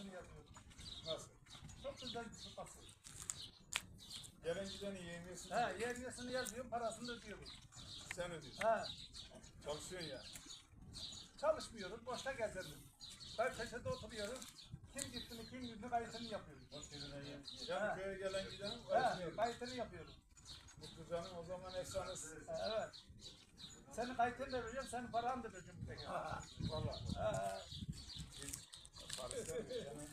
parasını yazıyorum. Nasıl? Çok güzel bir sıfası. Gelen giden yiyemiyorsun. Ha, yeryesini yazıyorum, parasını da ödüyorum. Sen ödüyorsun. Ha, Çalışıyorsun ya. çalışmıyorum, boşta gezerim. Ben köşede oturuyorum. Kim gitti mi, kim gitti mi kayıtını yapıyorum. Yani Ha. köye gelen giden karışmıyor. kayıtını yapıyorum. Mutlu canım o zaman efsanesi. Evet. Senin kayıtını da vereceğim, senin paranı da vereceğim bir tek. Valla. Parası canım.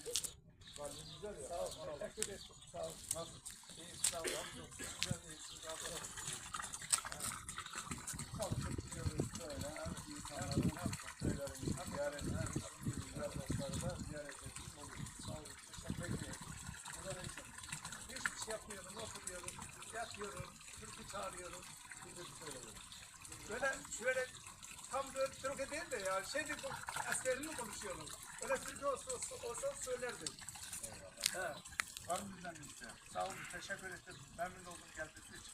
Parası güzel ya. Sağ ol, teşekkür ederim. Sağ ol. Nasıl? İyi, sağ ol. Çok güzel, iyi, sağ ol. Ha. Çalışıp gidiyoruz böyle. ha. İnsanların şeylerini ziyaret edip, güzel dostları da ziyaret etmiş olur. Sağ ol, teşekkür ederim. Bu da neyse. Hiçbir yapmıyorum, oturuyorum, yatıyorum, türkü çağırıyorum. De söyle. Böyle şöyle tam böyle türkü değil de ya şey bu askerini konuşuyorum. Öyle türkü olsa, olsa, söylerdim. He. Var mı bizden bir şey? Sağ olun, teşekkür ederim. Memnun oldum geldiğiniz için.